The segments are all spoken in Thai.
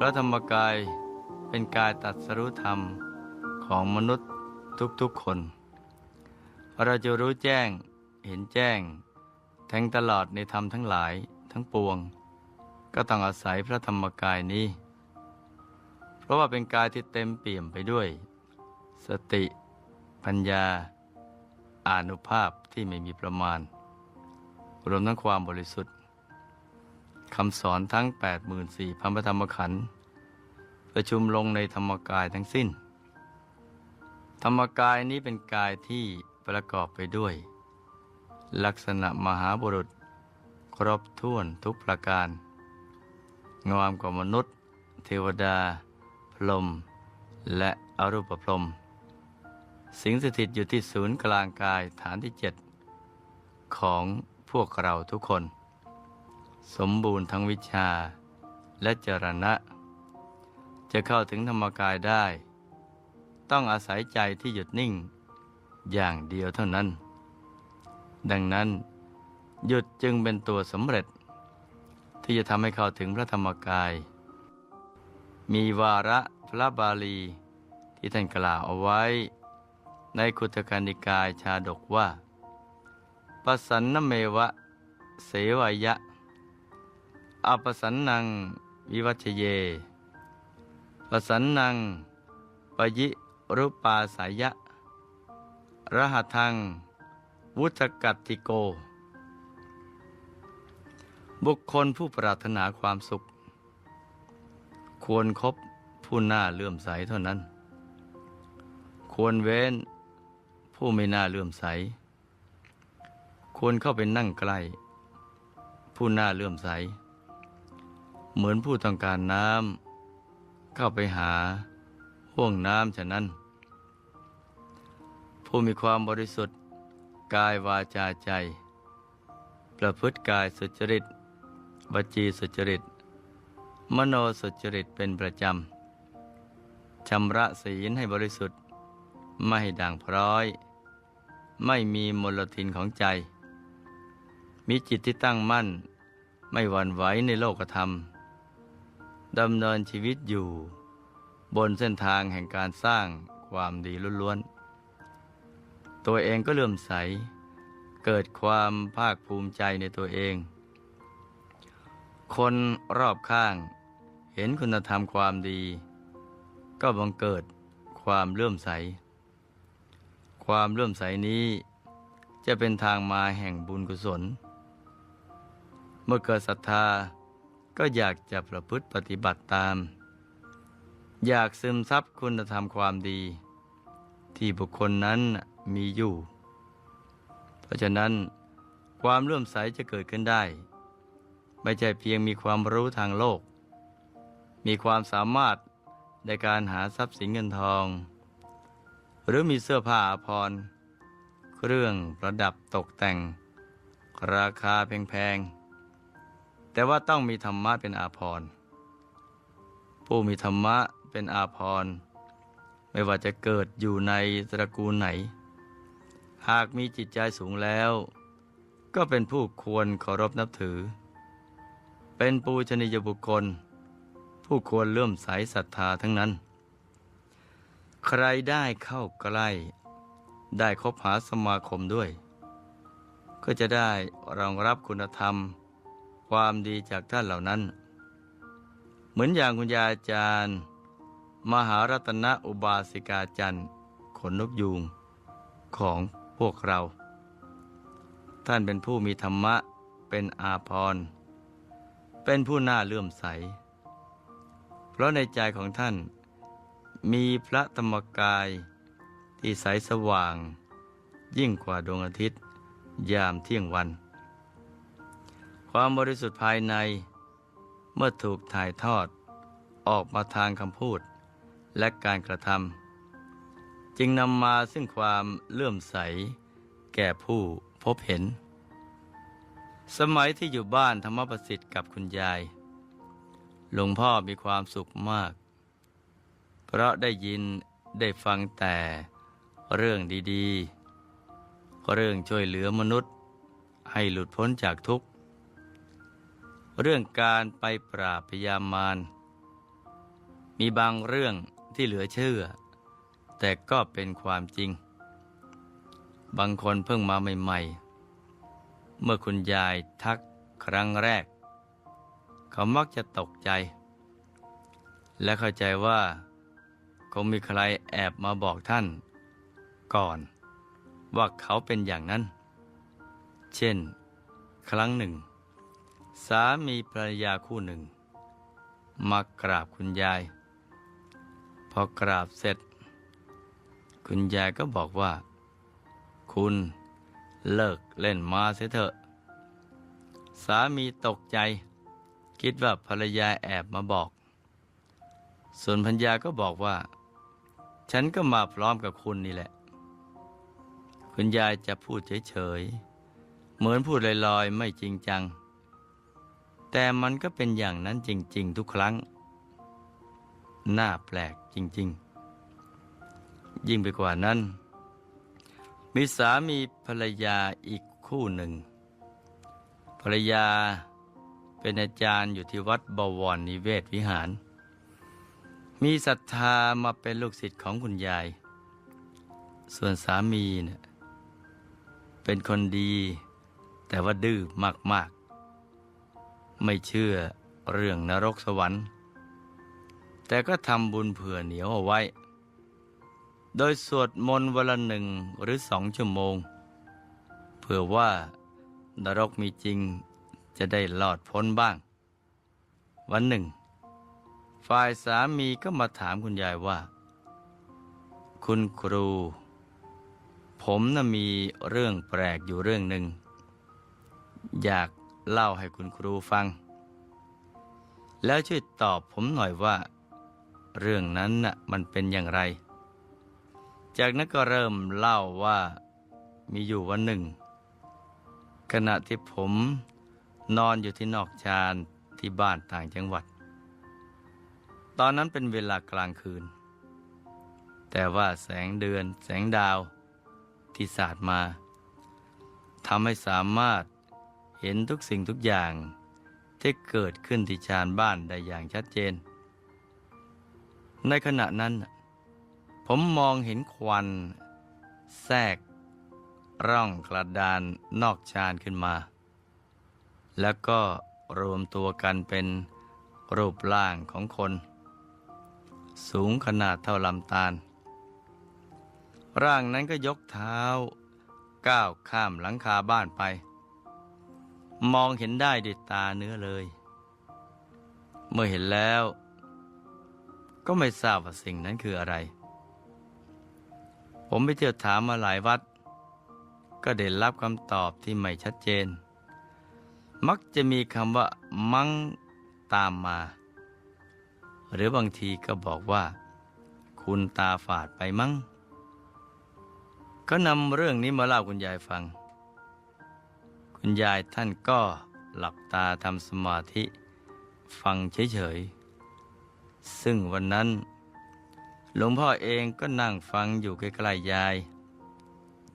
พระธรรมกายเป็นกายตัดสรุธรรมของมนุษย์ทุกๆคน เราจะรู้แจ้งเห็นแจ้ง แทงตลอดในธรรมทั้งหลายทั้งปวง ก็ต้องอาศัยพระธรรมกายนี้ เพราะว่าเป็นกายที่เต็มเปี่ยมไปด้วย สติ ปัญญา อานุภาพที่ไม่มีประมาณ รวมทั้งความบริสุทธิ์ คำสอนทั้ง 84,000พระธรรมขันธ์ประชุมลงในธรรมกายทั้งสิ้น ธรรมกายนี้เป็นกายที่ประกอบไปด้วย ลักษณะมหาบุรุษ ครบถ้วนทุกประการ งามกว่ามนุษย์ เทวดา พรหมและอรูปพรหมสิงสถิตอยู่ที่ศูนย์กลางกายฐานที่เจ็ดของพวกเราทุกคน สมบูรณ์ทั้งวิชา และจรณะ จะเข้าถึงธรรมกายได้ ต้องอาศัยใจที่หยุดนิ่ง อย่างเดียวเท่านั้น ดังนั้น หยุดจึงเป็นตัวสำเร็จ ที่จะทำให้เข้าถึงพระธรรมกาย มีวาระพระบาลี ที่ท่านกล่าวเอาไว้ ในคุตการนิกายชาดกว่าปสันนเมวะ เสวยะ อปสันนัง วิวัชเย ปสันนัง ปยิรุปาสายะ รหัทัง วุฒกัตติโก บุคคลผู้ปรารถนาความสุข ควรครบผู้น่าเลื่อมใสเท่านั้น ควรเว้นผู้ไม่น่าเลื่อมใส ควรเข้าไปนั่งใกล้ ผู้น่าเลื่อมใส เหมือนผู้ต้องการน้ำเข้าไปหาห่วงน้ำฉะนั้น ผู้มีความบริสุทธิ์กายวาจาใจ ประพฤติกายสุจริตวจีสุจริต มโนสุจริตเป็นประจำชำระศีลให้บริสุทธิ์ ไม่ให้ด่างพร้อย ไม่มีมลทินของใจ มีจิตที่ตั้งมั่น ไม่หวั่นไหวในโลกธรรม ดำเนินชีวิตอยู่ บนเส้นทางแห่งการสร้างความดีล้วนๆ ตัวเองก็เลื่อมใส เกิดความภาคภูมิใจในตัวเอง คนรอบข้างเห็นคุณธรรมความดี ก็บังเกิดความเลื่อมใส ความเลื่อมใสนี้จะเป็นทางมาแห่งบุญกุศล เมื่อเกิดศรัทธา ก็อยากจะประพฤติปฏิบัติตาม อยากซึมซับคุณธรรมความดี ที่บุคคลนั้นมีอยู่ เพราะฉะนั้น ความเลื่อมใสจะเกิดขึ้นได้ ไม่ใช่เพียงมีความรู้ทางโลก มีความสามารถในการหาทรัพย์สินเงินทอง หรือมีเสื้อผ้าอาภรณ์เครื่องประดับตกแต่ง ราคาแพงๆ แต่ว่าต้องมีธรรมะเป็นอาภรณ์ผู้มีธรรมะเป็นอาภรณ์ไม่ว่าจะเกิดอยู่ในตระกูลไหน หากมีจิตใจสูงแล้ว ก็เป็นผู้ควรเคารพนับถือ เป็นปูชนียบุคคล ผู้ควรเลื่อมใสศรัทธาทั้งนั้น ใครได้เข้าใกล้ ได้คบหาสมาคมด้วย ก็จะได้รองรับคุณธรรม ความดีจากท่านเหล่านั้น เหมือนอย่างคุณยาอาจารย์ มหารัตนอุบาสิกาจันทร์ขนนกยูงของพวกเรา ท่านเป็นผู้มีธรรมะเป็นอาภรณ์เป็นผู้น่าเลื่อมใส เพราะในใจของท่าน มีพระธรรมกายที่ใสสว่าง ยิ่งกว่าดวงอาทิตย์ ยามเที่ยงวัน ความบริสุทธิ์ภายใน เมื่อถูกถ่ายทอด ออกมาทางคำพูด และการกระทำจึงนำมาซึ่งความเลื่อมใส แก่ผู้พบเห็น สมัยที่อยู่บ้านธรรมประสิทธิ์กับคุณยาย หลวงพ่อมีความสุขมาก เพราะได้ยินได้ฟังแต่เรื่องดีๆ เรื่องช่วยเหลือมนุษย์ ให้หลุดพ้นจากทุกข์ เรื่องการไปปราบพยามาร มีบางเรื่องที่เหลือเชื่อ แต่ก็เป็นความจริง บางคนเพิ่งมาใหม่ ๆ เมื่อคุณยายทักครั้งแรก เขามักจะตกใจ และเข้าใจว่า คงมีใครแอบมาบอกท่าน ก่อน ว่าเขาเป็นอย่างนั้น เช่น ครั้งหนึ่ง สามีภรรยาคู่หนึ่ง มากราบคุณยาย พอกราบเสร็จ คุณยายก็บอกว่า คุณเลิกเล่นมาเสียเถอะ สามีตกใจ คิดว่าภรรยาแอบมาบอก ส่วนพัญญาก็บอกว่า ฉันก็มาพร้อมกับคุณนี่แหละ คุณยายจะพูดเฉยๆ เหมือนพูดลอยๆ ไม่จริงจัง แต่มันก็เป็นอย่างนั้นจริง ๆ ทุกครั้ง น่าแปลกจริง ๆ ยิ่งไปกว่านั้น มีสามีภรรยาอีกคู่หนึ่ง ภรรยาเป็นอาจารย์อยู่ที่วัดบวรนิเวศวิหาร มีศรัทธามาเป็นลูกศิษย์ของคุณยาย ส่วนสามีเนี่ยเป็นคนดีแต่ว่าดื้อมากๆ ไม่เชื่อเรื่องนรกสวรรค์ แต่ก็ทำบุญเผื่อเหนียวเอาไว้ โดยสวดมนต์วันละหนึ่งหรือสองชั่วโมง เผื่อว่านรกมีจริงจะได้หลอดพ้นบ้าง วันหนึ่ง ฝ่ายสามีก็มาถามคุณยายว่า คุณครู ผมน่ะมีเรื่องแปลกอยู่เรื่องหนึ่งอยาก เล่าให้คุณครูฟัง แล้วช่วยตอบผมหน่อยว่า เรื่องนั้นน่ะมันเป็นอย่างไร จากนั้นก็เริ่มเล่าว่ามีอยู่วันหนึ่ง ขณะที่ผมนอนอยู่ที่นอกชานที่บ้านต่างจังหวัด ตอนนั้นเป็นเวลากลางคืน แต่ว่าแสงเดือนแสงดาวที่สาดมาทำให้สามารถ เห็นทุกสิ่งทุกอย่างที่เกิดขึ้นที่ชานบ้านได้อย่างชัดเจน ในขณะนั้น ผมมองเห็นควัน แทรก ร่องกระดานนอกชานขึ้นมา แล้วก็รวมตัวกันเป็นรูปร่างของคน สูงขนาดเท่าลำตาล ร่างนั้นก็ยกเท้า ก้าวข้ามหลังคาบ้านไป มองเห็นได้ด้วยตาเนื้อเลย เมื่อเห็นแล้ว ก็ไม่ทราบว่าสิ่งนั้นคืออะไร ผมไปเที่ยวถามมาหลายวัด ก็ได้รับคำตอบที่ไม่ชัดเจน มักจะมีคำว่า มั้งตามมา หรือบางทีก็บอกว่า คุณตาฝาดไปมั้งก็นำเรื่องนี้มาเล่าคุณยายฟัง คุณยายท่านก็หลับตาทำสมาธิ ฟังเฉยๆ ซึ่งวันนั้น หลวงพ่อเองก็นั่งฟังอยู่ใกล้ๆยาย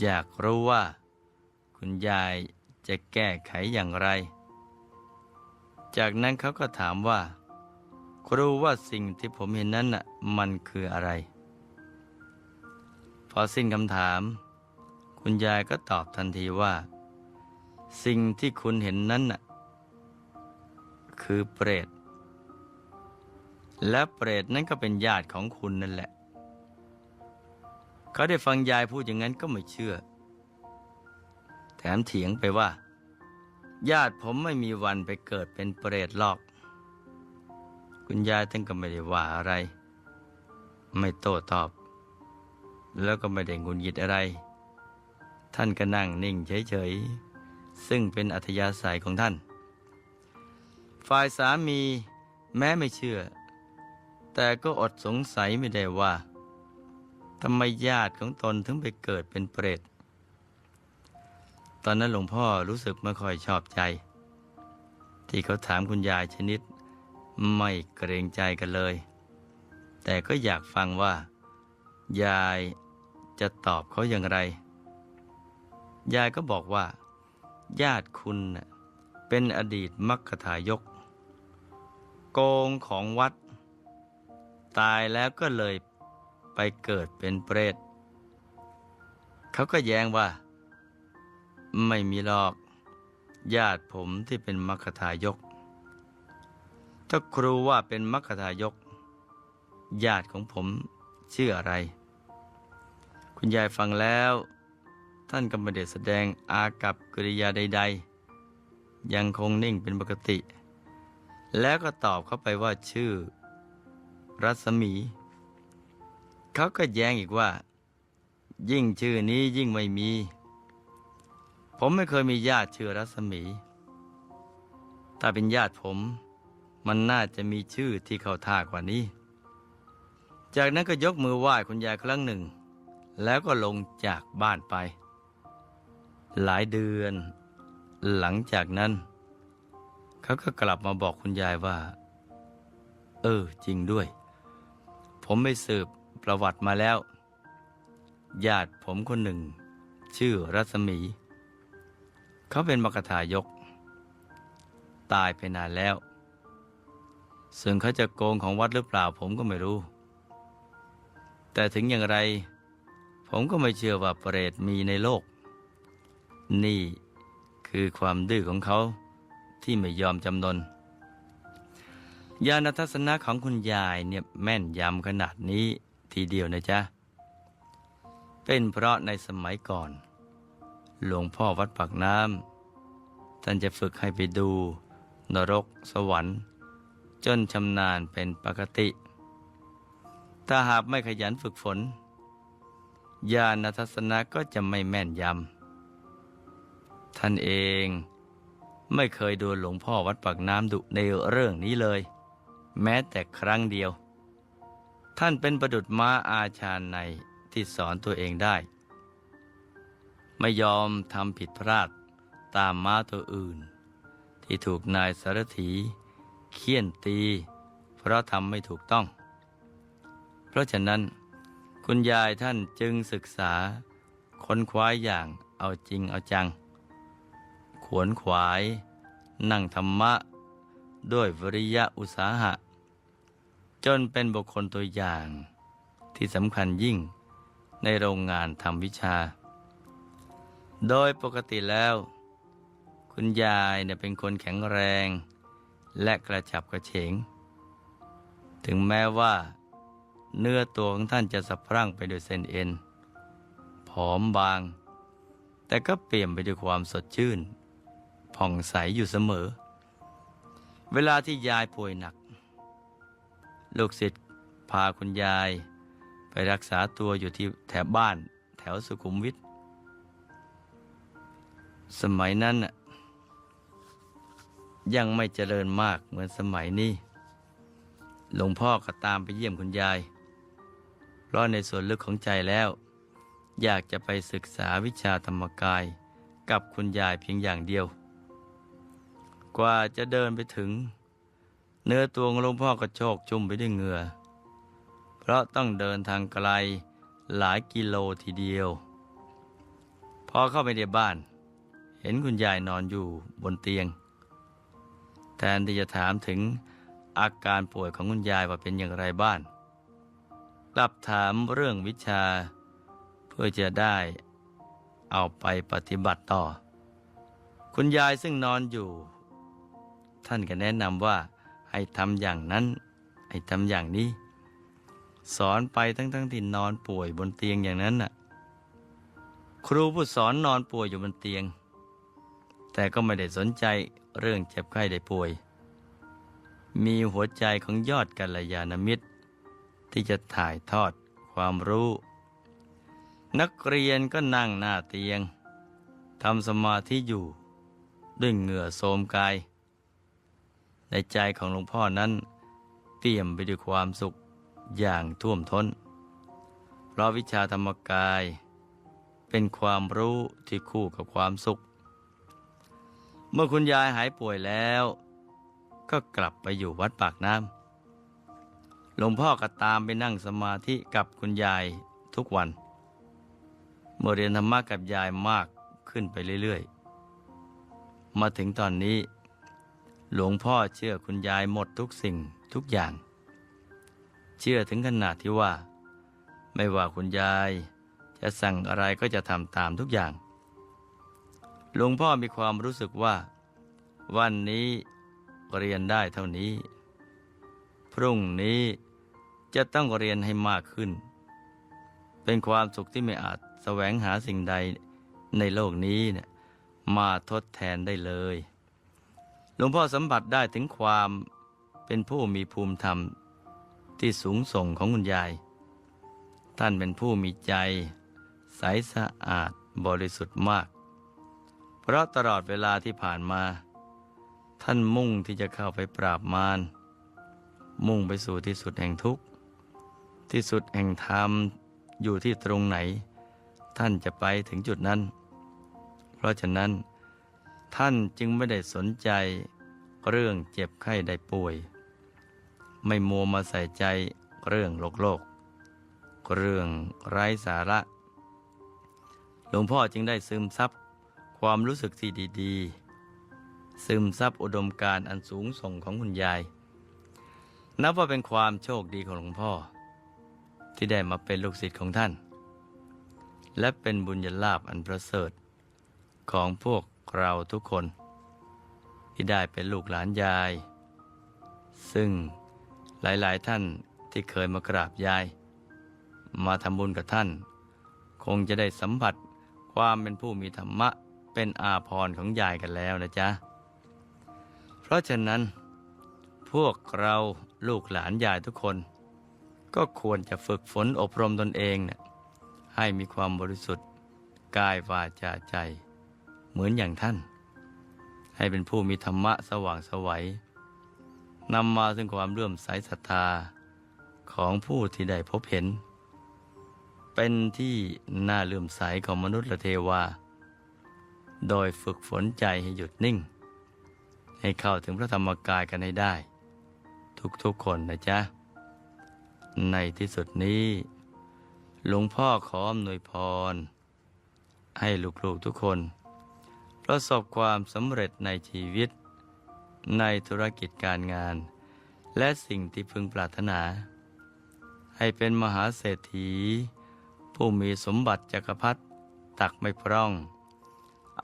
อยากรู้ว่า คุณยายจะแก้ไขอย่างไร จากนั้นเขาก็ถามว่า ครูว่าสิ่งที่ผมเห็นนั้นน่ะมันคืออะไร พอสิ้นคำถาม คุณยายก็ตอบทันทีว่า สิ่งที่คุณเห็นนั้นน่ะคือเปรต และเปรตนั้นก็เป็นญาติของคุณนั่นแหละ เขาได้ฟังยายพูดอย่างนั้นก็ไม่เชื่อ แถมเถียงไปว่า ญาติผมไม่มีวันไปเกิดเป็นเปรตหรอก คุณยายท่านก็ไม่ได้ว่าอะไร ไม่โต้ตอบ แล้วก็ไม่ได้งุนยิดอะไร ท่านก็นั่งนิ่งเฉยๆ ซึ่งเป็นอัธยาศัยของท่าน ฝ่ายสามีแม้ไม่เชื่อ แต่ก็อดสงสัยไม่ได้ว่าทำไมญาติของตนถึงไปเกิดเป็นเปรต ตอนนั้นหลวงพ่อรู้สึกไม่ค่อยชอบใจ ที่เขาถามคุณยายชนิด ไม่เกรงใจกันเลย แต่ก็อยากฟังว่า ยายจะตอบเขาอย่างไร ยายก็บอกว่า ญาติคุณนะเป็นอดีตมัคคทายก โกงของวัด ตายแล้วก็เลยไปเกิดเป็นเปรตเขาก็แย้งว่า ไม่มีหรอก ญาติผมที่เป็นมัคคทายก ถ้าครูว่าเป็นมัคคทายก ญาติของผมชื่ออะไร คุณยายฟังแล้ว ท่านก็ไม่ได้แสดงอากับกิริยาใด ๆ ยังคงนิ่งเป็นปกติ แล้วก็ตอบเข้าไปว่าชื่อ รัศมี เขาก็แย้งอีกว่า ยิ่งชื่อนี้ยิ่งไม่มี ผมไม่เคยมีญาติชื่อรัศมี ถ้าเป็นญาติผม มันน่าจะมีชื่อที่เข้าท่ากว่านี้ จากนั้นก็ยกมือไหว้คุณยายครั้งหนึ่ง แล้วก็ลงจากบ้านไป หลายเดือน หลังจากนั้น เขาก็กลับมาบอกคุณยายว่า เออ จริงด้วย ผมไปสืบประวัติมาแล้ว ญาติผมคนหนึ่ง ชื่อรัศมี เขาเป็นมกทายก ตายไปนานแล้วซึ่งเขาจะโกงของวัดหรือเปล่า ผมก็ไม่รู้ แต่ถึงอย่างไร ผมก็ไม่เชื่อว่าเปรตมีในโลก นี่คือความดื้อของเขาที่ไม่ยอมจำนนญาณทัศนะของคุณยายเนี่ยแม่นยำขนาดนี้ทีเดียวนะจ๊ะ เป็นเพราะในสมัยก่อน หลวงพ่อวัดปากน้ำท่านจะฝึกให้ไปดู นรกสวรรค์ จนชำนาญเป็นปกติ ถ้าหากไม่ขยันฝึกฝน ญาณทัศนะก็จะไม่แม่นยำ ท่านเองไม่เคยโดูหลวงพ่อวัดปากน้ำดุในเรื่องนี้เลย แม้แต่ครั้งเดียว ท่านเป็นประดุษม้าอาชาในที่สอนตัวเองได้ ไม่ยอมทำผิดพลาดตามม้าตัวอื่น ที่ถูกนายสารถีเคี่ยนตี เพราะทำไม่ถูกต้อง เพราะฉะนั้น คุณยายท่านจึงศึกษาค้นคว้าอย่างเอาจริงเอาจัง วนขวาย นั่งธรรมะ ด้วยวิริยะอุตสาหะ จนเป็นบุคคลตัวอย่างที่สำคัญยิ่งในโรงงานทำวิชา โดยปกติแล้ว คุณยายเนี่ยเป็นคนแข็งแรง และกระฉับกระเฉง ถึงแม้ว่าเนื้อตัวของท่านจะสะพรั่งไปด้วยเส้นเอ็น ผอมบาง แต่ก็เปลี่ยนไปด้วยความสดชื่น ผ่องใสอยู่เสมอ เวลาที่ยายป่วยหนัก ลูกศิษย์พาคุณยาย ไปรักษาตัวอยู่ที่แถวบ้านแถวสุขุมวิท สมัยนั้นน่ะยังไม่เจริญมากเหมือนสมัยนี้ หลวงพ่อก็ตามไปเยี่ยมคุณยาย เพราะในส่วนลึกของใจแล้ว อยากจะไปศึกษาวิชาธรรมกายกับคุณยายเพียงอย่างเดียว กว่าจะเดินไปถึง เนื้อตัวของหลวงพ่อก็โชกชุ่มไปด้วยเหงื่อ เพราะต้องเดินทางไกลหลายกิโลทีเดียว พอเข้าไปในบ้าน เห็นคุณยายนอนอยู่บนเตียง แทนที่จะถามถึงอาการป่วยของคุณยายว่าเป็นอย่างไรบ้างกลับถามเรื่องวิชาเพื่อจะได้เอาไปปฏิบัติต่อ คุณยายซึ่งนอนอยู่ ท่านก็แนะนำว่าให้ทำอย่างนั้นให้ทำอย่างนี้ สอนไปทั้งๆทที่นอนป่วยบนเตียงอย่างนั้นน่ะ ครูผู้สอนนอนป่วยอยู่บนเตียง แต่ก็ไม่ได้สนใจเรื่องเจ็บไข้ได้ป่วย มีหัวใจของยอดกัลยาณมิตร ที่จะถ่ายทอดความรู้ นักเรียนก็นั่งหน้าเตียงทำสมาธิอยู่ ด้วยเหงื่อโทมกาย ในใจของหลวงพ่อนั้นเปี่ยมไปด้วยความสุขอย่างท่วมท้น เพราะวิชาธรรมกาย เป็นความรู้ที่คู่กับความสุข เมื่อคุณยายหายป่วยแล้ว ก็กลับไปอยู่วัดปากน้ำหลวงพ่อก็ตามไปนั่งสมาธิกับคุณยายทุกวัน เมื่อเรียนธรรมะกับยายมากขึ้นไปเรื่อย ๆ มาถึงตอนนี้ หลวงพ่อเชื่อคุณยายหมดทุกสิ่งทุกอย่าง เชื่อถึงขนาดที่ว่า ไม่ว่าคุณยาย จะสั่งอะไรก็จะทำตามทุกอย่าง หลวงพ่อมีความรู้สึกว่า วันนี้เรียนได้เท่านี้ พรุ่งนี้จะต้องเรียนให้มากขึ้น เป็นความสุขที่ไม่อาจแสวงหาสิ่งใดในโลกนี้เนี่ยมาทดแทนได้เลย หลวงพ่อสัมผัสได้ถึงความเป็นผู้มีภูมิธรรมที่สูงส่งของคุณยาย ท่านเป็นผู้มีใจ ใสสะอาดบริสุทธิ์มาก เพราะตลอดเวลาที่ผ่านมา ท่านมุ่งที่จะเข้าไปปราบมาร มุ่งไปสู่ที่สุดแห่งทุกข์ ที่สุดแห่งธรรมอยู่ที่ตรงไหน ท่านจะไปถึงจุดนั้น เพราะฉะนั้น ท่านจึงไม่ได้สนใจ เรื่องเจ็บไข้ได้ป่วย ไม่มัวมาใส่ใจเรื่องโลกโลก เรื่องไร้สาระ หลวงพ่อจึงได้ซึมซับความรู้สึกที่ดีๆ ซึมซับอุดมการณ์อันสูงส่งของคุณยาย นับว่าเป็นความโชคดีของหลวงพ่อ ที่ได้มาเป็นลูกศิษย์ของท่าน และเป็นบุญญาลาภอันประเสริฐของพวก เราทุกคน ที่ได้เป็นลูกหลานยาย ซึ่งหลายๆท่านที่เคยมากราบยาย มาทำบุญกับท่าน คงจะได้สัมผัสความเป็นผู้มีธรรมะเป็นอาภรณ์ของยายกันแล้วนะจ๊ะ เพราะฉะนั้น พวกเราลูกหลานยายทุกคน ก็ควรจะฝึกฝนอบรมตนเองเนี่ยให้มีความบริสุทธิ์กายวาจาใจ เหมือนอย่างท่าน ให้เป็นผู้มีธรรมะสว่างสวัยนำมาซึ่งความเลื่อมใสศรัทธาของผู้ที่ได้พบเห็น เป็นที่น่าเลื่อมใสของมนุษย์และเทวา โดยฝึกฝนใจให้หยุดนิ่ง ให้เข้าถึงพระธรรมกายกันให้ได้ ทุกๆคนนะจ๊ะ ในที่สุดนี้ หลวงพ่อขออำนวยพร ให้ลูกๆทุกคน ประสบความสำเร็จในชีวิต ในธุรกิจการงาน และสิ่งที่พึงปรารถนา ให้เป็นมหาเศรษฐี ผู้มีสมบัติจักรพรรดิตักไม่พร่อง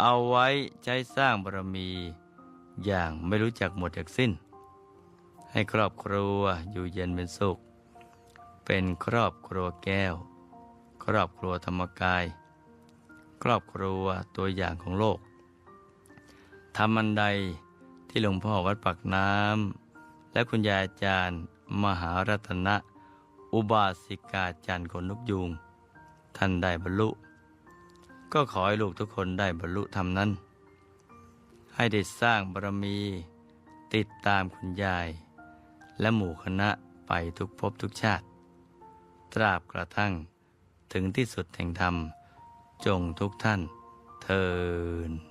เอาไว้ใช้สร้างบารมี อย่างไม่รู้จักหมดจากสิ้น ให้ครอบครัวอยู่เย็นเป็นสุข เป็นครอบครัวแก้ว ครอบครัวธรรมกาย ครอบครัวตัวอย่างของโลก ทำอันใดที่หลวงพ่อวัดปักน้ำและคุณยายอาจารย์ มหารัตนะ อุบาสิกาจันทร์คนนกยูงท่านได้บรรลุ ก็ขอให้ลูกทุกคนได้บรรลุธรรมนั้น ให้ได้สร้างบารมี ติดตามคุณยาย และหมู่คณะไปทุกภพทุกชาติ ตราบกระทั่งถึงที่สุดแห่งธรรม จงทุกท่านเทิน